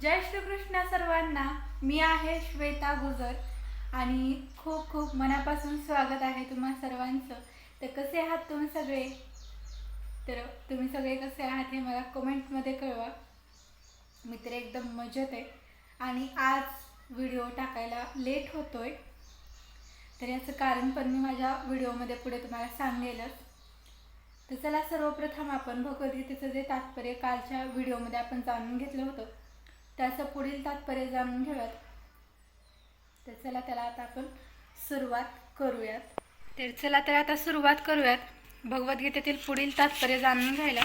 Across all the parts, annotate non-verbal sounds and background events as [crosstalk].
जय श्रीकृष्ण सर्वांना. मी आहे श्वेता गुजर आणि खूप खूप मनापासून स्वागत आहे तुम्हा सर्वांचं. तर कसे आहात तुम्ही सगळे? तर तुम्ही सगळे कसे आहात हे मला कमेंटमध्ये कळवा. मी तर एकदम मजेत आहे. आणि आज व्हिडिओ टाकायला लेट होतोय. तर याचं कारण पण मी माझ्या व्हिडिओमध्ये पुढे तुम्हाला सांगेलच. तर चला सर्वप्रथम आपण भगवद्गीतेचं जे तात्पर्य कालच्या व्हिडिओमध्ये आपण जाणून घेतलं होतं. त्याचं पुढील तात्पर्य जाणून घेऊयात. तर चला त्याला आता आपण सुरुवात करूयात. तर चला तर आता सुरुवात करूयात. भगवद्गीतेतील पुढील तात्पर्य जाणून घ्यायला.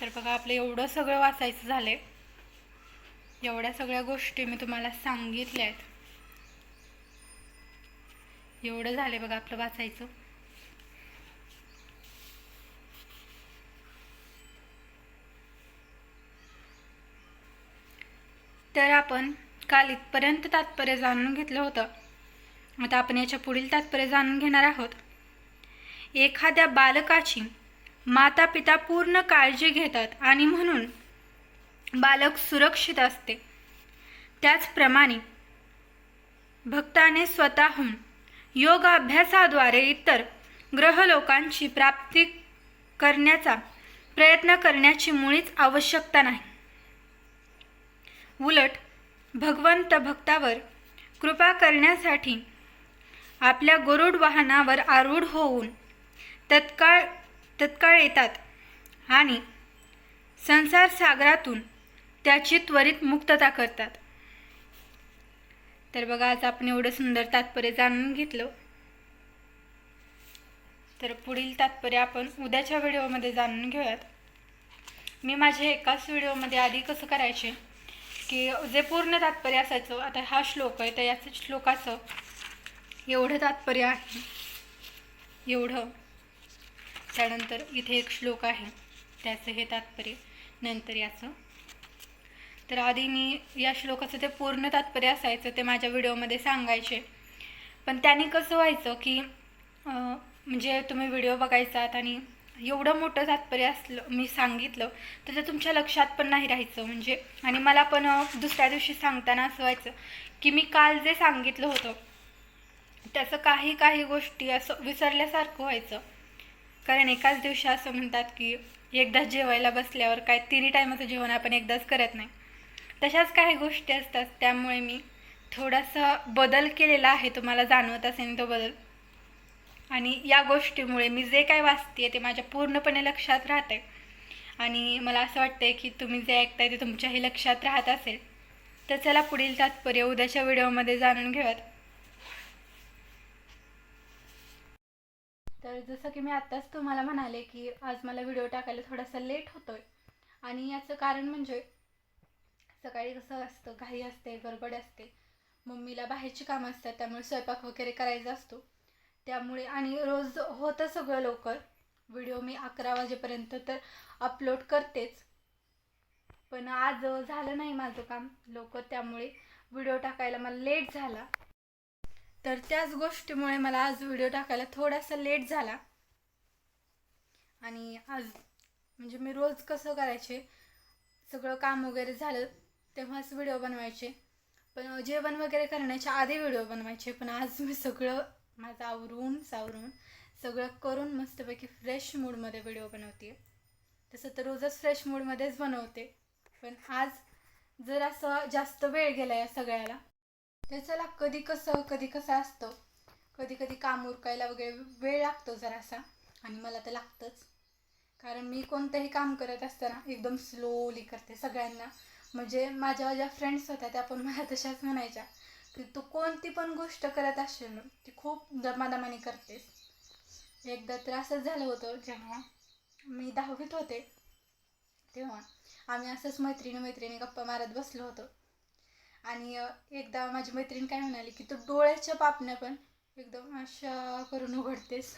तर बघा आपलं एवढं सगळं वाचायचं झालं आहे एवढ्या सगळ्या गोष्टी मी तुम्हाला सांगितल्या आहेत एवढं झालं बघा आपलं वाचायचं. तर आपण काल इथपर्यंत तात्पर्य जाणून घेतलं होतं. आता आपण याच्या पुढील तात्पर्य जाणून घेणार आहोत. एखाद्या बालकाची माता पिता पूर्ण काळजी घेतात आणि म्हणून बालक सुरक्षित असते. त्याचप्रमाणे भक्ताने स्वतःहून योग अभ्यासाद्वारे इतर ग्रहलोकांची प्राप्ती करण्याचा प्रयत्न करण्याची मुळीच आवश्यकता नाही. उलट भगवंत भक्तावर कृपा करण्यासाठी आपल्या गरुड वाहनावर आरूढ होऊन तत्काळ तत्काळ येतात आणि संसार सागरातून त्याची त्वरित मुक्तता करतात. तर बघा आज आपण एवढं सुंदर तात्पर्य जाणून घेतलं. तर पुढील तात्पर्य आपण उद्याच्या व्हिडिओमध्ये जाणून घेऊयात. मी माझ्या एकाच व्हिडिओमध्ये आधी कसं करायचे? की जे पूर्ण तात्पर्य असायचं आता हा श्लोक आहे तर याचं श्लोकाचं एवढं तात्पर्य आहे. एवढं. त्यानंतर इथे एक श्लोक आहे त्याचं हे तात्पर्य नंतर याचं. तर आधी मी या श्लोकाचं ते पूर्ण तात्पर्य असायचं ते माझ्या व्हिडिओमध्ये सांगायचे. पण त्याने कसं व्हायचं की म्हणजे तुम्ही व्हिडिओ बघायचात आणि एवढं मोठं तात्पर्य असलं मी सांगितलं तर ते तुमच्या लक्षात पण नाही राहायचं. म्हणजे आणि मला पण दुसऱ्या दिवशी सांगताना असं व्हायचं की मी काल जे सांगितलं होतं त्याचं काही काही गोष्टी असं विसरल्यासारखं व्हायचं. कारण एकाच दिवशी असं म्हणतात की एकदाच जेवायला बसल्यावर काय तिन्ही टायमाचं जेवण आपण एकदाच करत नाही. तशाच काही गोष्टी असतात त्यामुळे मी थोडासा बदल केलेला आहे तुम्हाला जाणवत असेल तो बदल. आणि या गोष्टीमुळे मी जे काय वाचते ते माझ्या पूर्णपणे लक्षात राहते आणि मला असं वाटतंय की तुम्ही जे ऐकताय ते तुमच्याही लक्षात राहत असेल. तर चला पुढील तात्पर्य उद्याच्या व्हिडिओमध्ये जाणून घेऊयात. तर जसं की मी आत्ताच तुम्हाला म्हणाले की आज मला व्हिडिओ टाकायला थोडासा लेट होतोय. आणि याचं कारण म्हणजे सकाळी कसं असतं घाई असते गडबड असते. मम्मीला बाहेरची कामं असतात त्यामुळे स्वयंपाक वगैरे करायचा असतो. त्यामुळे आणि रोज होतं सगळं लवकर. व्हिडिओ मी अकरा वाजेपर्यंत तर अपलोड करतेच. पण आज झालं नाही माझं काम लवकर त्यामुळे व्हिडिओ टाकायला मला लेट झाला. तर त्याच गोष्टीमुळे मला आज व्हिडिओ टाकायला थोडासा लेट झाला. आणि आज म्हणजे मी रोज कसं करायचे सगळं काम वगैरे झालं तेव्हाच व्हिडिओ बनवायचे. पण जेवण वगैरे करण्याच्या आधी व्हिडिओ बनवायचे पण आज मी सगळं माझं आवरून सावरून सगळं करून मस्तपैकी फ्रेश मूडमध्ये व्हिडिओ बनवते. तसं तर रोजच फ्रेश मूडमध्येच बनवते. पण आज जर असं जास्त वेळ गेला या सगळ्याला. तर चला कधी कसं कधी कसं असतं? कधी कधी काम उरकायला वगैरे वेळ लागतो जरासा. आणि मला तर लागतंच. कारण मी कोणतंही काम करत असताना एकदम स्लोली करते सगळ्यांना. म्हणजे माझ्या ज्या फ्रेंड्स होत्या त्या पण मला तशाच म्हणायच्या. की तू कोणती पण गोष्ट करत असेल ना ती खूप दमादमाने करतेस. एकदा तर असंच झालं होतं जेव्हा मी दहावीत होते तेव्हा आम्ही असंच मैत्रिणी मैत्रिणी गप्पा मारत बसलो होतो. आणि एकदा माझी मैत्रीण काय म्हणाली की तू डोळ्याच्या पापण्या पण एकदम अशा करून उघडतेस.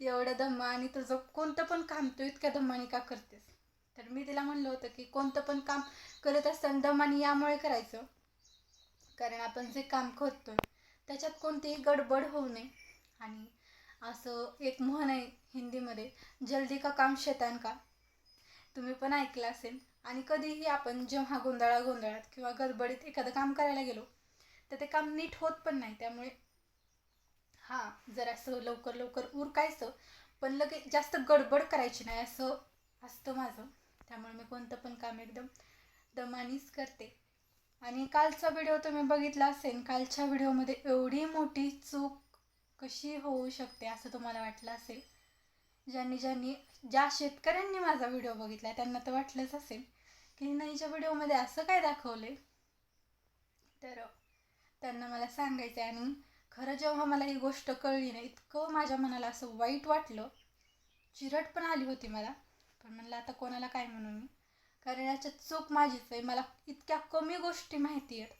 एवढं दम्मा आणि तुझं कोणतं पण काम तू इतक्या दम्माने का करतेस? तर मी तिला म्हणलं होतं की कोणतं पण काम करत असताना दमाने यामुळे करायचं. कारण आपण जे काम करतोय त्याच्यात कोणतीही गडबड होऊ नये. आणि असं एक म्हण आहे हिंदीमध्ये जल्दी का काम शेतान का? तुम्ही पण ऐकलं असेल. आणि कधीही आपण जेव्हा गोंधळा गोंधळात किंवा गडबडीत एखादं काम करायला गेलो तर ते काम नीट होत पण नाही. त्यामुळे हां जरासं लवकर लवकर उरकायचं पण लगेच जास्त गडबड करायची नाही असं असतं माझं. त्यामुळे मी कोणतं पण काम एकदम दमानीच करते. आणि कालचा व्हिडिओ तुम्ही बघितला असेल कालच्या व्हिडिओमध्ये एवढी मोठी चूक कशी होऊ शकते असं तुम्हाला वाटलं असेल? ज्यांनी ज्यांनी ज्या शेतकऱ्यांनी माझा व्हिडिओ बघितला त्यांना तर वाटलंच असेल की नाहीच्या व्हिडिओमध्ये असं काय दाखवले तर त्यांना मला सांगायचं आहे आणि खरं जेव्हा मला ही गोष्ट कळली ना इतकं माझ्या मनाला असं वाईट वाटलं. चिरट पण आली होती मला. पण म्हणलं आता कोणाला काय म्हणू मी? कारण याच्यात चूक माझीच आहे. मला इतक्या कमी गोष्टी माहिती आहेत.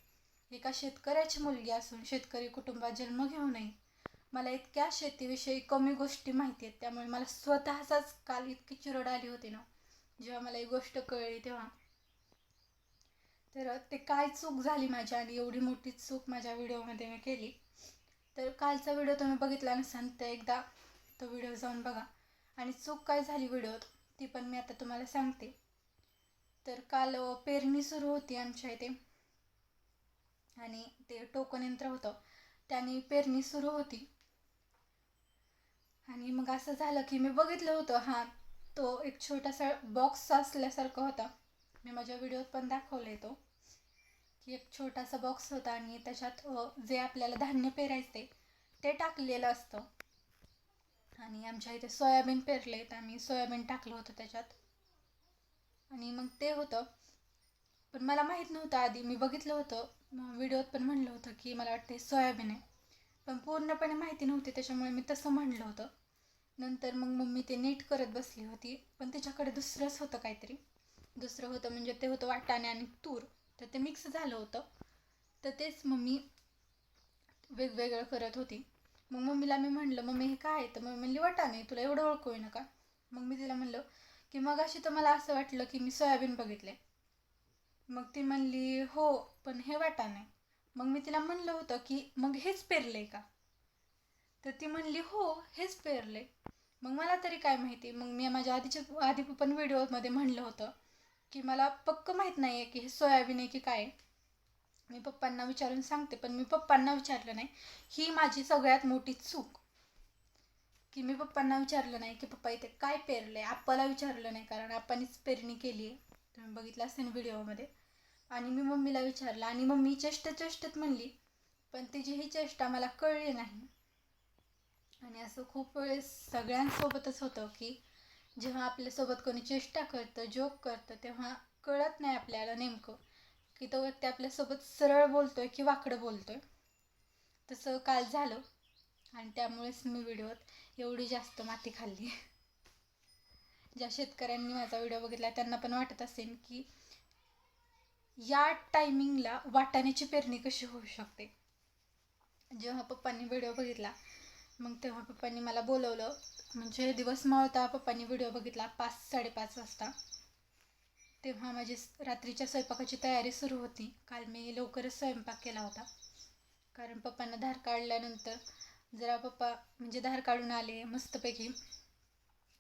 एका शेतकऱ्याची मुलगी असून शेतकरी कुटुंबात जन्म घेऊ नये. मला इतक्या शेतीविषयी कमी गोष्टी माहिती आहेत. त्यामुळे मला स्वतःचाच काल इतकी चिरड आली होती ना. जेव्हा मला ही गोष्ट कळली तेव्हा. तर ते काय चूक झाली माझ्या आणि एवढी मोठी चूक माझ्या व्हिडिओमध्ये मी केली. तर कालचा व्हिडिओ तुम्ही बघितला नसाल तर एकदा तो व्हिडिओ जाऊन बघा. आणि चूक काय झाली व्हिडिओत ती पण मी आता तुम्हाला सांगते. तर काल पेरणी सुरू होती आमच्या इथे. आणि ते टोकन यंत्र होतं. त्याने पेरणी सुरू होती. आणि मग असं झालं की मी बघितलं होतं हां तो एक छोटासा बॉक्स असल्यासारखा होता. मी माझ्या व्हिडिओत पण दाखवले तो. की एक छोटासा बॉक्स होता आणि त्याच्यात जे आपल्याला धान्य पेरायचे ते टाकलेलं असतं. आणि आमच्या इथे सोयाबीन पेरले तर आम्ही सोयाबीन टाकलं होतं त्याच्यात. आणि मग ते होतं. पण मला माहीत नव्हतं आधी. मी बघितलं होतं. व्हिडिओत पण म्हणलं होतं की मला वाटते सोयाबीन आहे. पण पूर्णपणे माहिती नव्हती. त्याच्यामुळे मी तसं म्हणलं होतं. नंतर मग मम्मी ते नीट करत बसली होती. पण तिच्याकडे दुसरंच होतं काहीतरी. दुसरं होतं म्हणजे ते होतं वाटाणे आणि तूर. तर ते मिक्स झालं होतं. तर तेच मम्मी वेगवेगळं करत होती. मग मम्मीला मी म्हणलं मम्मी हे काय आहे? तर मग म्हणली वाटाणे. तुला एवढं ओळखू नका मग मी तिला म्हणलं की मग अशी तर मला असं वाटलं की मी सोयाबीन बघितले. मग ती म्हणली हो पण हे वाटा नाही. मग मी तिला म्हणलं होतं की मग हेच पेरले का? तर ती म्हणली हो हेच पेरले. मग मला तरी काय माहिती. मग मी माझ्या आधीच्या आधी पण व्हिडिओमध्ये म्हणलं होतं की मला पक्क माहीत नाही आहे की हे सोयाबीन आहे की काय मी पप्पांना विचारून सांगते पण मी पप्पांना विचारलं नाही. ही माझी सगळ्यात मोठी चूक. की मी पप्पांना विचारलं नाही की पप्पा इथे काय पेरलं आहे आप्पाला विचारलं नाही कारण आप्पानीच पेरणी केली आहे तुम्ही बघितलं असेल व्हिडिओमध्ये. आणि मी मम्मीला विचारलं आणि मम्मी चेष्ट चेष्टत म्हणली पण तिची ही चेष्टा मला कळली नाही. आणि असं खूप वेळेस सगळ्यांसोबतच होतं की जेव्हा आपल्यासोबत कोणी चेष्टा करतं जोक करतं तेव्हा कळत नाही आपल्याला नेमकं की तो व्यक्ती आपल्यासोबत सरळ बोलतोय की वाकडं बोलतोय. तसं काल झालं आणि त्यामुळेच मी व्हिडिओत एवढी जास्त माती खाल्ली. ज्या शेतकऱ्यांनी माझा व्हिडिओ बघितला त्यांना पण वाटत असेल की या टायमिंगला वाटाण्याची पेरणी कशी होऊ शकते. जेव्हा पप्पांनी व्हिडिओ बघितला मग तेव्हा पप्पांनी मला बोलवलं म्हणजे दिवस मावळता पप्पांनी व्हिडिओ बघितला पाच साडेपाच वाजता. तेव्हा माझी रात्रीच्या स्वयंपाकाची तयारी सुरू होती. काल मी लवकरच स्वयंपाक केला होता. कारण पप्पांना धार काढल्यानंतर जरा पप्पा म्हणजे धार काढून आले मस्तपैकी.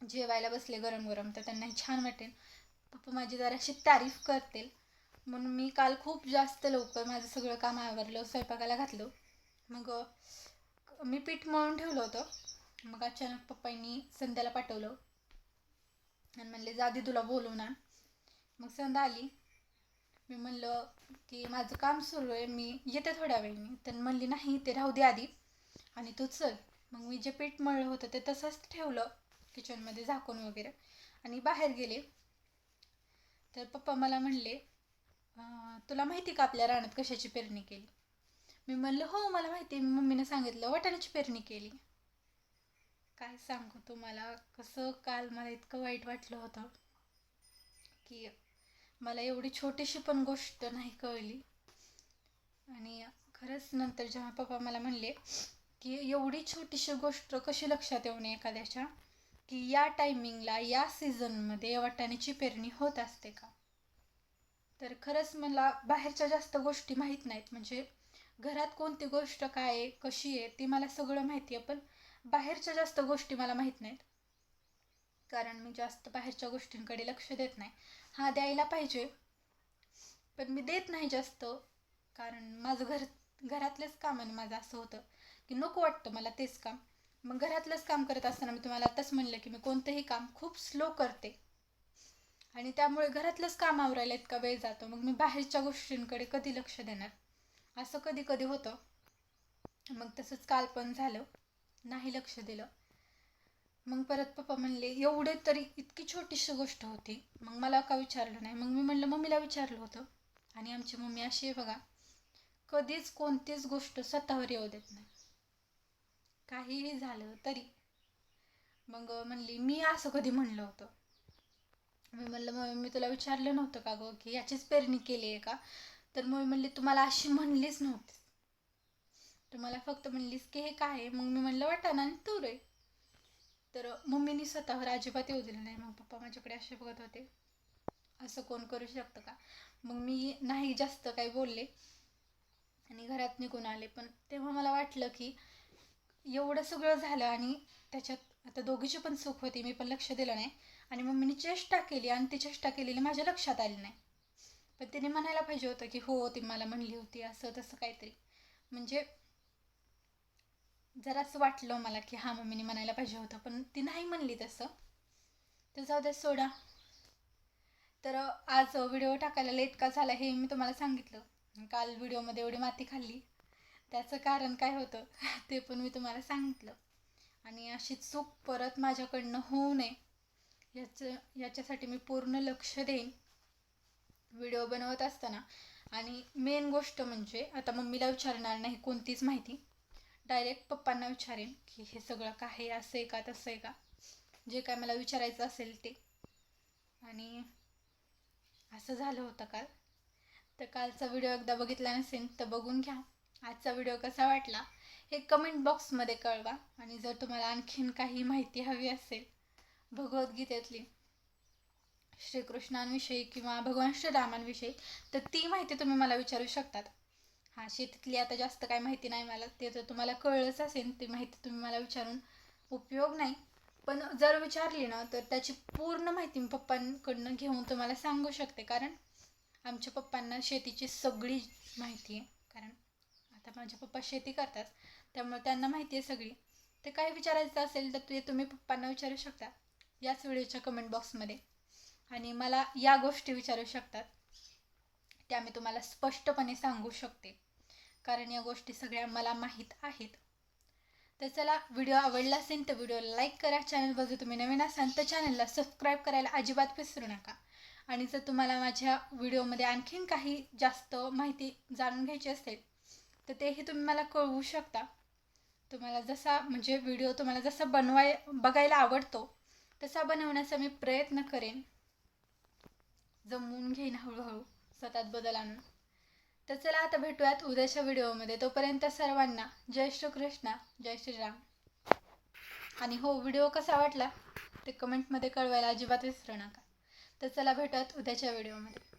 जेवायला बसले गरम गरम तर त्यांना छान वाटेल. पप्पा माझी जराशी तारीफ करतील. म्हणून मी काल खूप जास्त लवकर माझं सगळं काम आवरलं स्वयंपाकाला घातलं. मग मी पीठ मळून ठेवलं होतं. मग अचानक पप्पांनी संध्याला पाठवलं. आणि म्हणले जादी तुला बोलवून आण. मग संध्या आली. मी म्हणलं की माझं काम सुरू आहे मी येते थोड्या वेळाने. तर म्हणली नाही ते राहू दे आधी. आणि तू चल. मग मी जे पीठ मळलं होतं ते तसंच ठेवलं किचनमध्ये झाकून वगैरे. आणि बाहेर गेले. तर पप्पा मला म्हणले तुला माहिती का आपल्या रानात कशाची पेरणी केली? मी म्हणलं हो मला माहिती आहे. मम्मीने सांगितलं वाटाण्याची पेरणी केली. काय सांगू तुम्हाला कसं काल मला इतकं वाईट वाटलं होतं की मला एवढी छोटीशी पण गोष्ट नाही कळली. आणि खरंच नंतर जेव्हा पप्पा मला म्हणले की एवढी छोटीशी गोष्ट कशी लक्षात येऊ नये एखाद्याच्या? की या टायमिंगला या सीझनमध्ये वाटाण्याची पेरणी होत असते का? तर खरंच मला बाहेरच्या जास्त गोष्टी माहीत नाहीत. म्हणजे घरात कोणती गोष्ट काय आहे कशी आहे ती मला सगळं माहिती आहे पण बाहेरच्या जास्त गोष्टी मला माहीत नाहीत. कारण मी जास्त बाहेरच्या गोष्टींकडे लक्ष देत नाही. हा द्यायला पाहिजे. पण मी देत नाही जास्त. कारण माझं घर घरातलेच कामाने माझं असं होतं. की नको वाटतं मला तेच काम. मग घरातलंच काम करत असताना मी तुम्हाला आत्ताच म्हणलं की मी कोणतंही काम खूप स्लो करते. आणि त्यामुळे घरातलंच काम आवरायला इतका वेळ जातो. मग मी बाहेरच्या गोष्टींकडे कधी लक्ष देणार? असं कधी कधी होतं. मग तसंच काल पण झालं. नाही लक्ष दिलं. मग परत पप्पा म्हणले एवढे तरी इतकी छोटीशी गोष्ट होती. मग मला का विचारलं नाही? मग मी म्हणलं मम्मीला विचारलं होतं. आणि आमची मम्मी अशी आहे बघा. कधीच कोणतीच गोष्ट स्वतःवर येऊ देत नाही. काहीही झालं तरी. मग म्हणली मी असं कधी म्हणलं होतं? मी म्हणलं मग मी तुला विचारलं नव्हतं का गं की याचीच पेरणी केली आहे का? तर मग म्हणली तुम्हाला अशी म्हणलीच नव्हती तुम्हाला फक्त म्हणलीस की हे काय आहे? मग मी म्हणलं वाटाणा आणि तूर आहे. तर मम्मीनी स्वतःवर अजिबात येऊ दिलं नाही. मग पप्पा माझ्याकडे असे बघत होते. असं कोण करू शकतं का? मग मी नाही जास्त काही बोलले. आणि घरात निघून आले. पण तेव्हा मला वाटलं की एवढं सगळं झालं आणि त्याच्यात आता दोघीची पण चूक होती मी पण लक्ष दिलं नाही. आणि मम्मीने चेष्टा केली आणि ती चेष्टा केलेली माझ्या लक्षात आली नाही. पण तिने म्हणायला पाहिजे होतं की हो ती मला म्हणली होती असं तसं काहीतरी. म्हणजे जरासं वाटलं मला की हां मम्मीने म्हणायला पाहिजे होतं. पण ती नाही म्हणली तसं. तर जाऊ द्या सोडा. तर आज व्हिडिओ टाकायला लेट का झाला हे मी तुम्हाला सांगितलं. काल व्हिडिओमध्ये एवढी माती खाल्ली. त्याचं कारण काय होतं [laughs] ते पण मी तुम्हाला सांगितलं. आणि अशी चूक परत माझ्याकडनं होऊ नये याचं याच्यासाठी मी पूर्ण लक्ष देईन. व्हिडिओ बनवत असताना. आणि मेन गोष्ट म्हणजे आता मम्मीला विचारणार नाही कोणतीच माहिती. डायरेक्ट पप्पांना विचारेन की हे सगळं काय असं आहे का तसं आहे का? जे काय मला विचारायचं असेल ते. आणि असं झालं होतं काल. तर कालचा व्हिडिओ एकदा बघितला नसेल तर बघून घ्या. आजचा व्हिडिओ कसा वाटला हे कमेंट बॉक्समध्ये कळवा. आणि जर तुम्हाला आणखीन काही माहिती हवी असेल भगवद्गीतेतली श्रीकृष्णांविषयी किंवा भगवान श्रीरामांविषयी तर ती माहिती तुम्ही मला विचारू शकतात. हां शेतीतली आता जास्त काय माहिती नाही मला. ते तर तुम्हाला कळलंच असेल ती माहिती तुम्ही मला विचारून उपयोग नाही. पण जर विचारली ना तर त्याची पूर्ण माहिती मी पप्पांकडनं घेऊन तुम्हाला सांगू शकते. कारण आमच्या पप्पांना शेतीची सगळी माहिती आहे. आता माझे पप्पा शेती करतात त्यामुळे त्यांना माहिती आहे सगळी. ते काय विचारायचं असेल तर ते तुम्ही पप्पांना विचारू शकता याच व्हिडिओच्या कमेंट बॉक्समध्ये आणि मला या गोष्टी विचारू शकतात त्या मी तुम्हाला स्पष्टपणे सांगू शकते. कारण या गोष्टी सगळ्या मला माहीत आहेत. तर चला व्हिडिओ आवडला असेल तर व्हिडिओला लाईक करा चॅनलवर जर तुम्ही नवीन असाल तर चॅनलला सबस्क्राईब करायला अजिबात विसरू नका. आणि जर तुम्हाला माझ्या व्हिडिओमध्ये आणखीन काही जास्त माहिती जाणून घ्यायची असेल तर तेही तुम्ही मला कळवू शकता. तुम्हाला जसा म्हणजे व्हिडिओ तुम्हाला जसा बनवाय बघायला आवडतो तसा बनवण्याचा मी प्रयत्न करेन. जमवून घेईन हळूहळू स्वतःत बदल आणून. तर चला आता भेटूयात उद्याच्या व्हिडिओमध्ये तोपर्यंत सर्वांना जय श्रीकृष्ण जय श्रीराम. आणि हो व्हिडिओ कसा वाटला? ते कमेंटमध्ये कळवायला अजिबात विसरू नका. तर चला भेटूयात उद्याच्या व्हिडिओमध्ये